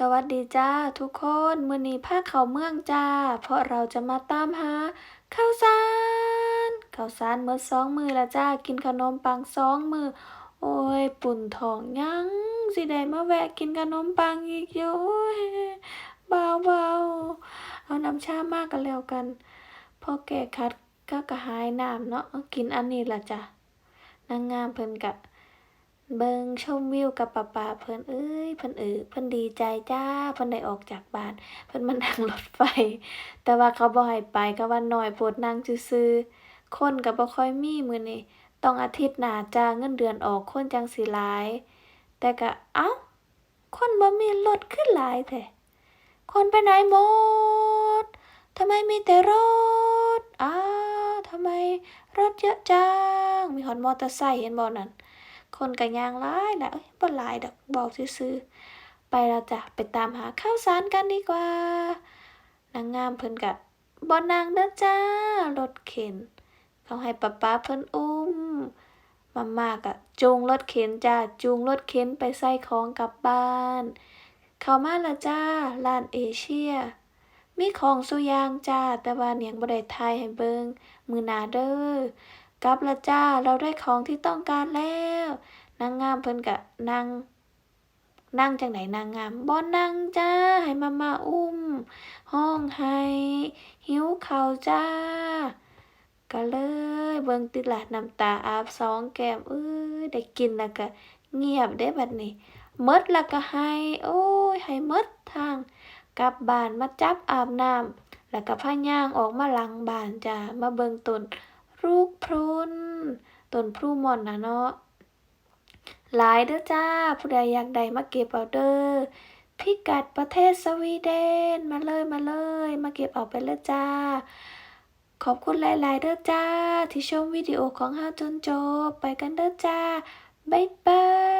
สวัสดีจ้าทุกคนมื้อนี้พาเขาเมืองจ้า เพราะเราจะมาตามหาข้าวสารข้าวสารหมดสองมือล้วจ้า กินขนมปังสองมือ โอ้ยปุ่นทองยังสิได้มาแวะกินขนมปังอีกอยู่โอ้ยเบาเอาน้ำชามากกันแล้วกันพอแก้คัดก็กระหายน้ำเนาะกินอันนี้ละจ้ะนางงามเพิ่นกะ เบิ่งชมวิวกับป้าป่าเพิ่นเอ้ยเพิ่นเออเพิ่นดีใจจ้าเพิ่นได้ออกจากบ้าน เพิ่นมานั่งรถไฟ แต่ว่าเขาบ่ให้ไปก็ว่าน้อยโพดนั่งซื่อๆคนก็บ่ค่อยมีมื้อนี้ต้องอาทิตย์หน้าจ้าเงินเดือนออกคนจังสิหลาย แต่ก็เอ้าคนบ่มีรถคือหลายแท้คนไปไหนหมดทำไมมีแต่รถอ้าวทำไมรถเยอะจังมีฮอดมอเตอร์ไซค์เห็นบ่นั่น คนก็ย่างหลายแหละเอ้ยบ่หลายดอกเว้าซื่อๆไปแล้วจ้ะไปตามหาข้าวสารกันดีกว่า นางงามเพิ่นก็บ่นั่งเด้อจ้ารถเข็น เขาให้ป๊าป๊าเพิ่นอุ้มมาม่าก็จูงรถเข็นจ้าจูงรถเข็นไปใส่ของกลับบ้าน เข้ามาล้วจ้าร้านเอเชีย มีของสุยางจ้าแต่ว่าเนียงบ่ได้ถ่ายให้เบิงมือหนาเด้อ กลับล้วจ้าเราได้ของที่ต้องการแล้ว นางงามเพิ่นก็นั่งนั่งจังไหนนางงามบ่นั่งจ้า ให้มาม่าอุ้ม ห้องให้หิวข้าวจ้า ก็เลยเบิ่งติดละน้ำตาอาบสองแก้มเอ้ยได้กินแล้วก็เงียบเด้บัดนี้มดแล้วก็ให้ โอ้ย ให้มดทาง กลับบ้านมาจับอาบน้ำแล้วก็พาย่างออกมาหลังบ้านจ้า มาเบิ่งตนลูกพรุน ต้นพลูม่อนนะเนาะหลายเด้อจ้า ผู้ใดอยากได้มาเก็บเอาเด้อพิกัดประเทศสวีเดนมาเลยมาเลย มาเก็บเอาไปเลยจ้า ขอบคุณหลายๆเด้อจ้า ที่ชมวิดีโอของเฮาจนจบ ไปกันเด้อจ้า บ๊ายบาย